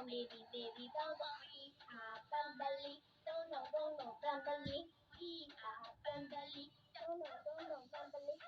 Baby, Lady Baby Baba. He a Bambali, don't know, don't know, Bambali. He a ah, Bambali, don't know, don't know,